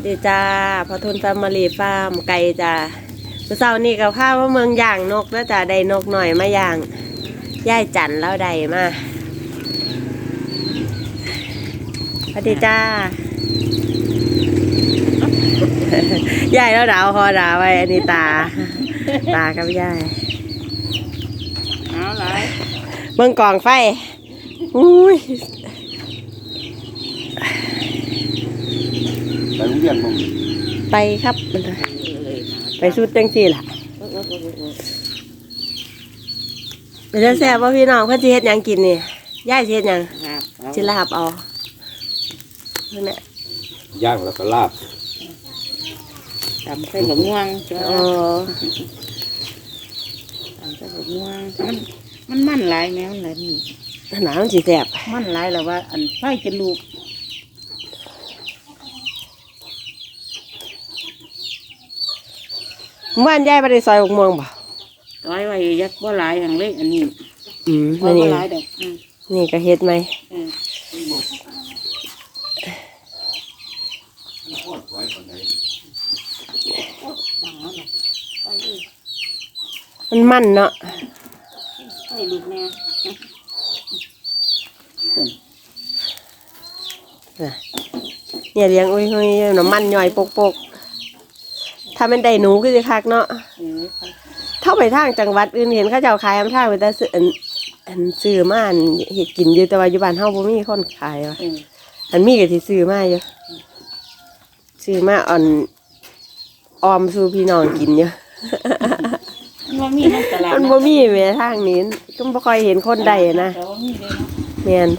วัสดีจ้าพอทุนแฟมิลี่ฟาร์มไก่จ้าเมื่อเช้านี้กับข้าวว่าเมืองย่างนกแล้วจ้าได้นกหน่อยมาย่างย่ายจันแล้วได้มาสวัสดีจ้ายายแล้วดาวคอดาวไว้อันนี้ตา ตากับยายเอาหลายเมืองกองไฟอุ้ย ไปโรงเรียนมึงไปครับ ไปชุดจังสี่ล่ะเดี๋ยวจะแซ่บว่าพี่น้องเพื่อนสิเฮ็ดหยังกินนี่ย่ายสิเฮ็ดหยังครับเอาสิลาบเอาเพิ่นน่ะย่างแล้วก็ลาบตำใส่บะม่วงจ้าอ๋อตำใส่บะม่วงมันมันมันหลายแมวหลายนี่หนามันสิแซ่บมันหลายแล้วว่า อันไฟจะลูก เมื่อ วานยายไปได้ซอยหกโมงบ่ต้อยไว้ยักบ่หลายอย่างเล็กอันนี้อืมบ่นี่บ่หลายดอกอืมนี่ก็เฮ็ดไหมเออมันมันเนาะไฟลูกแน่น่ะเนี่ยเลี้ยงอุ้ยเฮ้ยน้ำมันย่อยปกๆ ถ้ามันได้หนูก็สิคักเนาะเออเท่าไปทางจังหวัดอื่นเห็นเขาเจ้าขายมันทางไปแต่ซื้ออันอันซื้อมาอันเฮ็ดกินอยู่แต่ว่าอยู่บ้านเฮาบ่มีคนขายว่ะเอออันมีก็สิซื้อมาอยู่ซื้อมาอ่อนออมสู่พี่น้องกินอยู่ มันบ่มีในตลาดมันบ่มีแม่ทางนี้ก็บ่ค่อยเห็นคนใดนะแต่ว่ามีเลยเนาะแม่น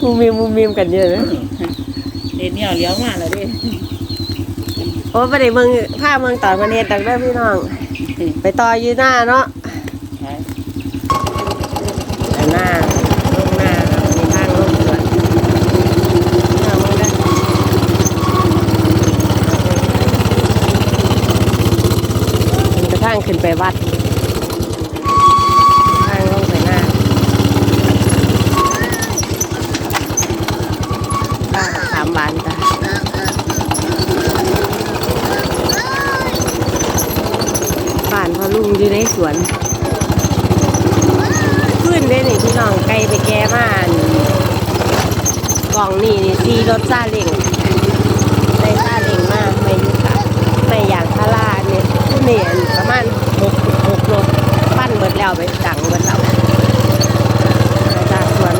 มูมีมูมีมกันเยอะนะเดี๋ยวนี้เอาเลี้ยวมาแล้วเด้โอ้บ่ได้เมืองภาพเมืองตอนประเทศดังเด้อพี่น้อง ไปต่ออยู่หน้าเนาะใช่ไปหน้าลงหน้าแล้วมีทางลงสวนหน้ามึงนะมันกระทั่งขึ้นไปวัด วนขึ้นได้นี่พี่น้องไกลไปแก้มานกล่องนี่นี่ซีรถซาเล้งได้ซาเล้งมาไม่ยุค่ะไม่อย่างพาราเนี่ยขึ้นนี่อันประมาณหกหกรถปั้นเบิดแล้วไปจังเบิดแล้วจากสวน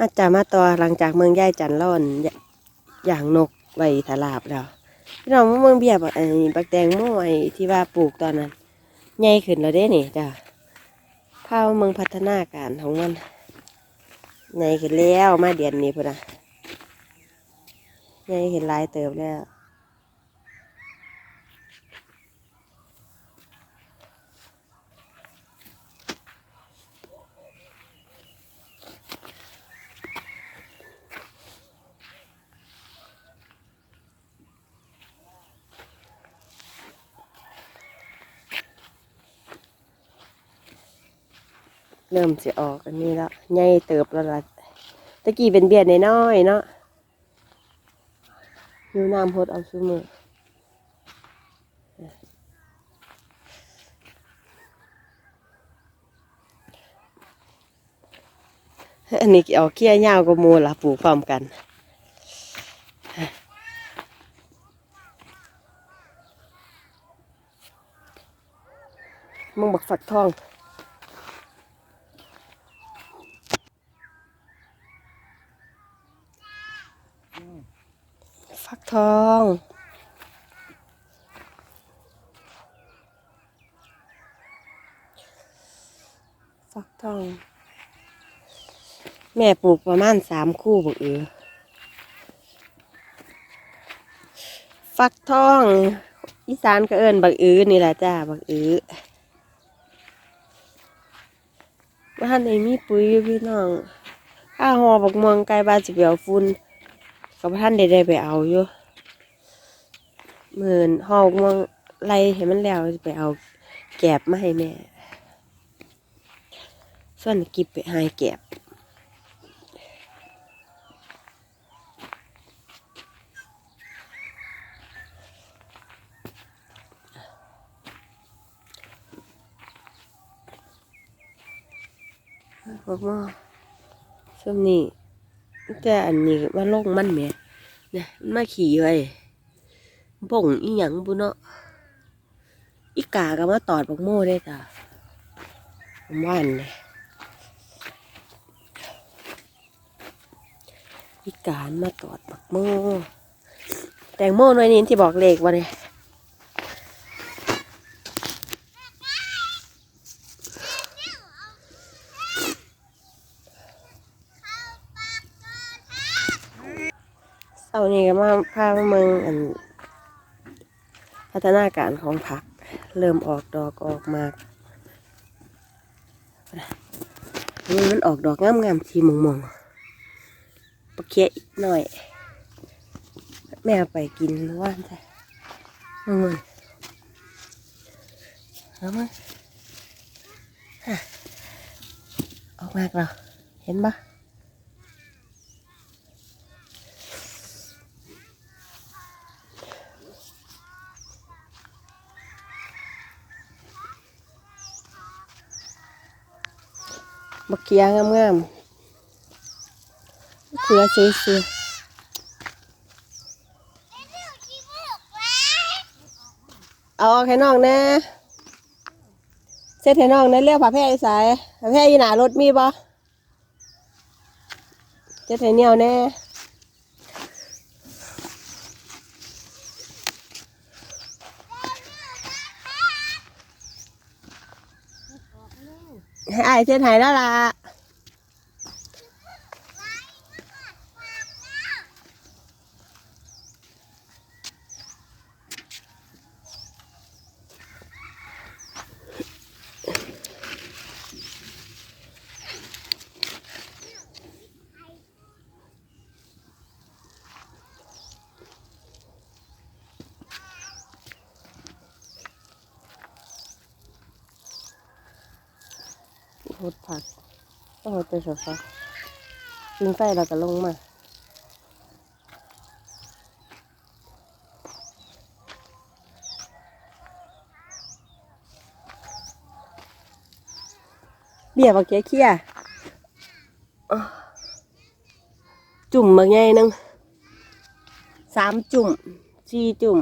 อา จะมาต่อหลังจากเมืองย่ายจันร่อนอย่างนกใบถลาบแล้วพี่น้องว่าเมืองเบียบไอ้บักแตงโมไอ้ที่ว่าปลูกตอนนั้นใหญ่ขึ้นแล้วเด้นี่จ้ะพาเมืองพัฒนาการของมันใหญ่ขึ้นแล้วมาเดือนนี้พุ่นนะใหญ่ขึ้นหลายเติบแล้ว เริ่มสิออกอันนี้แล้วใหญ่เติบแล้วล่ะตะกี้เป็นเบียดน้อยเนาะอยู่น้ำพดเอาซุมืออันนี้เอาเขี้ยยาวกับหมูล่ะปลูกพร้อมกันมึงบักฝักทอง ทองฟักทอง แม่ปลูกประมาณสามคู่บอกเออฟักทอง อีสานก็เอิ้นบักอือนี่แหละจ้าบักอือบ้านไหนมีปุ๋ยพี่น้องข้าหอบักม่วงไก่บานสิเปียวฝุ่น กับท่านได้ได้ไปเอาอยู่หมื่นหอกมองไล่ให้มันแล้วไปเอาแกบมาให้แม่ส่วนกิบไปหายแกบบอกว่าช่วงนี้ แต่อันนี้ว่าลงมันแหม่เนี่ยมันมาขี่ไว้บ่งอีหยังบุเนาะอีกาก็มาตอดบักโม่ได้จ้ะผมว่านเลยอีกามาตอดบักโม่แตงโม่หน่วยนี้ที่บอกเลขว่าเนี่ย เสาร์นี้ก็มาพามาเมืองอัน พัฒนาการของผัก เริ่มออกดอกออกมากมันมันออกดอกงามๆทีมองมงๆปะเคียอีกหน่อย แม่ไปกินว่านใช่มึงมันเอามาฮะออกมากแล้วเห็นปะ ขียงามงามๆเขือสวยๆเอาออกให้น้องน่เสร็จให้น้องน่เรียกผ้าแพร่สายผ้าแพร่ยีหนารถมีปะเสร็จให้เหนียวแน่ให้ไอายเสร็จให้แล้วล่ะ โหดผักต้องโหดไปสดฟักกินไส้เราก็ลงมาเบี้ยบักเกี้ยเขี้ยอ้อจุ่มมาไงนึงสามจุ่มสี่จุ่ม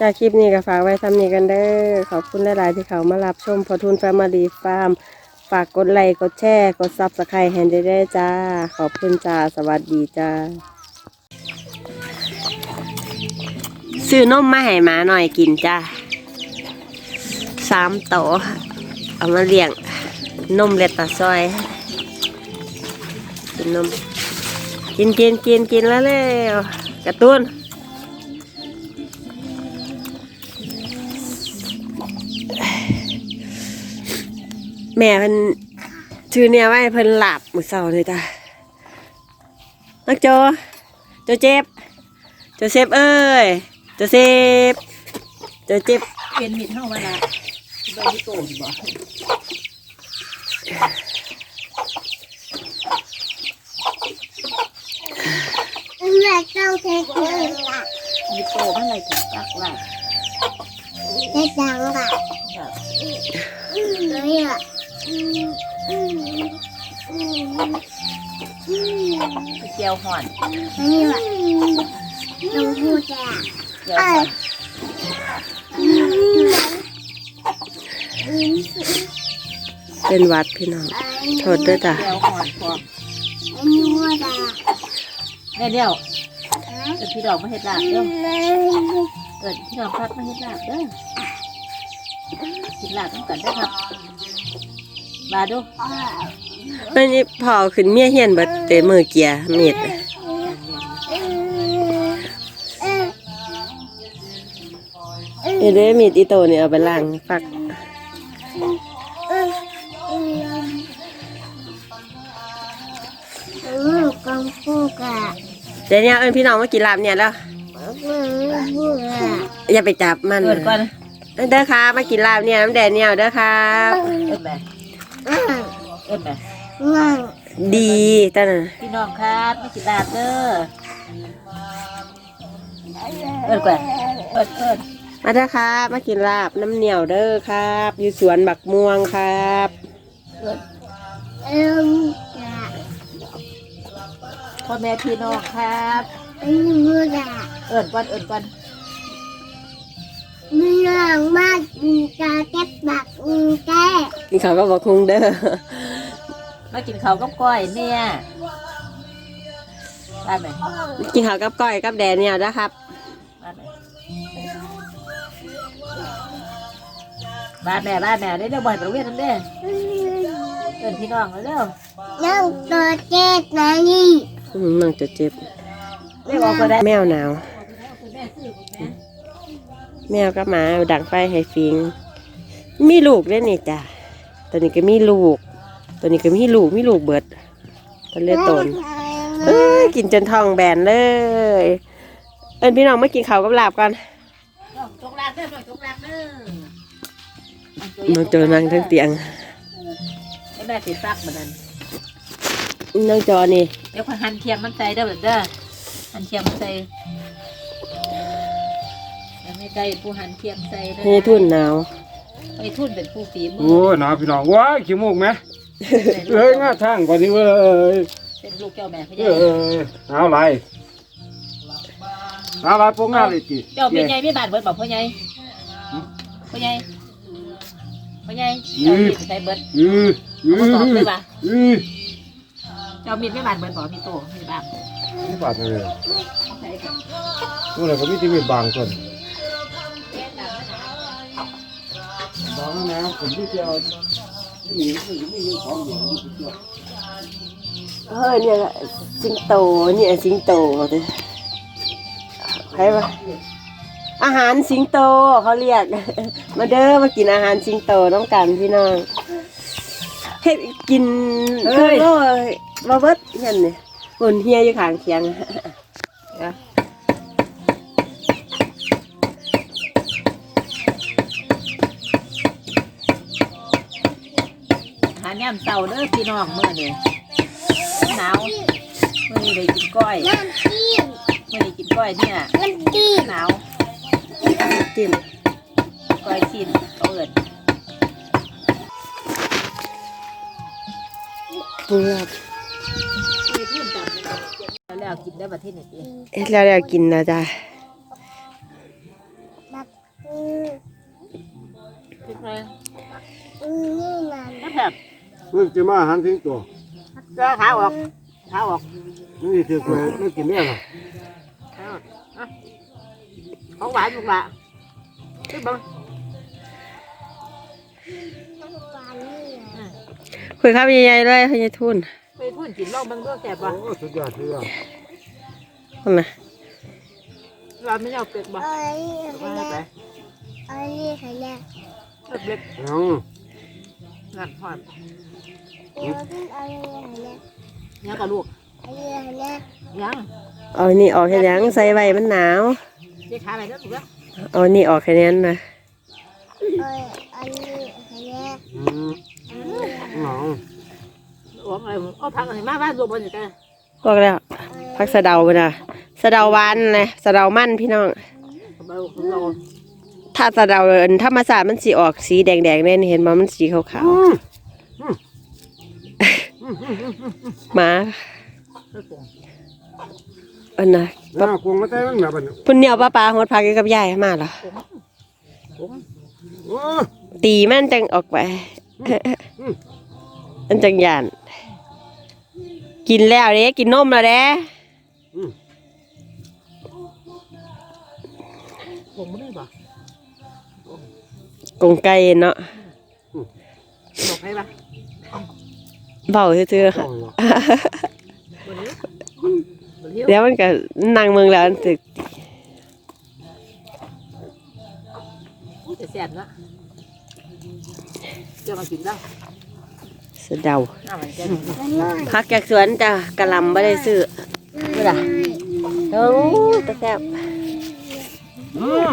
จากคลิปนี้ก็ฝากไว้ทำนี้กันเด้อ ขอบคุณหลาย ๆ ที่เขามารับชมพอทุนแฟมิลี่ฟาร์ม ฝากกดไลค์ กดแชร์ กดซับสไครต์แฮนด์ได้จ้า ขอบคุณจ้า สวัสดีจ้า ซื้อนมมาให้หมาหน่อยกินจ้าสามโตะเอามาเลี้ยง นมเล็ดตาซอย กินนม กินกินกินกินแล้วเร็วกระตุ้น แม่เพิ่นชื่อเนี่ยไว้เพิ่นหลับมื้อเช้าเลยจ้ะนักโจโจเจ็บโจเซฟเอ้ยโจเซฟโจเจ็บเป็นมิดเท่าเวลาใบที่โตนบ่แม่เจ้าเทคือละมีโตมันอะไรถึงจักว่าได้จังละแบบอืมเลย อะอืมอืมอืมอืมเจียวห่อนอันนี้ว่ะต้องพูดจ้ะเจียวห่อนอืมอืมเป็นหวัดพี่น้องโทษด้วยจ้ะเจียวห่อนพออันนี้ว่าจ้ะแม่เดียวฮะเกิดพี่ดอกมาเฮ็ดลาบเด้อเกิดพี่ดอกพัดมาเฮ็ดลาบเด้อกินลาบต้องกันได้อครับ บาดูเมื่อนี้พอขึ้นเมียเฮียนเบิดเตมือเกียร์มีดน่ะเดี๋ยวเด้มีดอีโตเนี่ยเอาไปล้างฟักลูกกังฟูกะเดี๋ยวนี้เอิญพี่น้องมากินลาบเนี่ยแล้วฟูกะอย่าไปจับมันเกิดก่อนเด้อครับมากินลาบเนี่ยน้ำแดดเนี่ยเด้อครับ เอิ้นแม่เอิ้นแม่นั่งดีจ้ะน่ะพี่น้องครับมากินลาบเด้อเอิ้นก่อนเอิ้นเอิ้นมาเด้อครับ มากินลาบน้ำเหนียวเด้อครับ อยู่สวนบักม่วงครับเอิ้นเอ็มกะพ่อแม่พี่น้องครับอันนี้ฟูกะเอิ้นก่อนเอิ้นก่อนมี เรื่องมากมีกาเก็บบักมีแก้กินข้าวก็บอกคุงเด้อมากินข้าวกับก้อยเนี่ยได้ไหมกินข้าวกับก้อยกับแดดเนี่ยนะครับได้ไหมบ้านแม่บ้านแม่ได้เดี๋ยวบ่อยไปโรงเรียนทำเด้อเอิ้นพี่น้องเร็วนั่งตัวเจ็ดนะนี่อืมมันจะเจ็บเรียกออกก็ได้แมวหนาว แมวก็หมาดังไฟให้ฟิง มีลูกด้วยนี่จ้ะตัวนี้ก็มีลูก ตัวนี้ก็มีลูกมีลูกเบิดตัวเลือดตนเอ้ยกินจนท้องแบนเลย เอิญพี่น้องมากินข้าวกับลาบกันจงรักเด้อหน่อยจงรักเด้อน้องโจนั่งทั้งเตียงให้แม่ติดซักเหมือนกันน้องจอนี่เดี๋ยวพอหั่นเทียมมันใส่เด้อเด้อหั่นเทียมมันใส่แล้ว ไม่ได้ผู้หั่นเทียมใส่เด้อให้ทุนหนาว ไอ้ทุนเป็นผู้ฝีมืโอ้ยหนาพี่น้องว้ายขี้มูกไหมเอ้ยง่าทางกว่านี้เว้ยเป็นลูกเจ้าแม่เขาเอใหญ่อเอาอะไรเอาอะไรพวกงานเลยจีเจ้าเป็นใหญ่ไม่บาดเบิดบอกพ่อใหญ่พ่อใหญ่พ่อใหญ่เจ้ามีดใส่เบิดอืออืเอามาสอบเลยอป่ะอือเจ้ามีดไม่บาดเบิดบอกมีโตมีบางนี่บาดเลยใส่กันนู่นเลยก็มีที่มีบางส่วน บางนะผมที่จะเอามีมีมีของอยู่ที่ตัวเฮ้ยเนี่ยสิงโตเนี่ยสิงโตเด้อใครวะอาหารสิงโตเขาเรียก มาเด้อมากินอาหารสิงโตต้องกันพี่น้องเฮ็ดกินเฮ้ยมาเบิดนั่นนี่บนเฮียอยู่ข้างเคียงหา ย่ำเต่าเด้อพี่น้องเมื่อนี่หนาวเมื่อนี้ได้กินก้อยน้ำจิ้มเมื่อนี้กินก้อยเนี่ยน้ำจิ้มหนาวจิ้มก้อยชิ้นเอาเอิญปรุงรสมีเพื่อนจับแล้วกินได้ประเทศไหนดีเอ็ดแล้วแล้วกินแล้วจ้ะ เพิ่งจะมาหารทิ้งตัวเสื้อขาออกขาออกนี่ถือไปไม่กินเนี่ยหรอขาออกอะของหวานลูกละขึ้นบังคุยข้าวใหญ่ๆเลยพี่ทุนไปพูดกินเหล้ามันก็แสบว่ะโอ้สุดยอดสุดยอดคนน่ะเราไม่เอาเป็ดบ่เอ้ยว่าไปเอ้ยเห็นแล้วเล็กเอาๆนั่นพอด ยวขึ้นเอ้ยเห็นแล้วยังกับลูกเอ้ยเห็นแล้วยังเอานี่ออกแค่ยังใส่ไว้มันหนาวเจ๊ขาอะไรนั่นถูกแล้วเอานี่ออกแค่นั้นนะเอ้ยอันนี้เห็นแล้วอืมเอาหลวงอะไรเอาพักอะไรมาบ้านรวมกันอยู่กันพวกแล้วพักสะเดาไปนะสะเดาหวานเลยสะเดามันพี่น้องเราเราถ้าสะเดาเอิ้นธรรมศาสตร์มันสีออกสีแดงๆเนี่ยเห็นมั้มันสีขาวอืมๆ หมาอันน่ะน่ากลัวมาแต่มันแบบนี้พุ่นเหนียวป้าปลาหดพักอยู่กับยายมาเหรอผมโอ้ตีมันจังออกไปมันจังยานกินแล้วเด้กินนมแล้วเด้ผมไม่ได้บ่กงไก่เนาะบอกให้ป่ะ เบาซื่อเอาเหรอวันนี้วันนี้ๆแล้วมันก็นั่งเมืองแล้วมันตึกจะแสบนะจะมากินได้สะเดาพักจากสวนจ้ะกะลำไม่ได้ซื้อไม่ได้โอ้ตะแซ่บอืม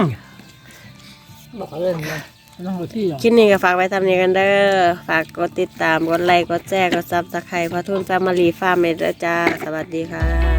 บอกเลยนะ ต้องที่คลิปนี้ก็ฝากไว้ทำนี้กันเด้อ ฝากกดติดตาม กดไลค์ กดแชร์ กดซับสไครต์พอทุนแฟมิลีฟาร์มเมดจ้า สวัสดีค่ะ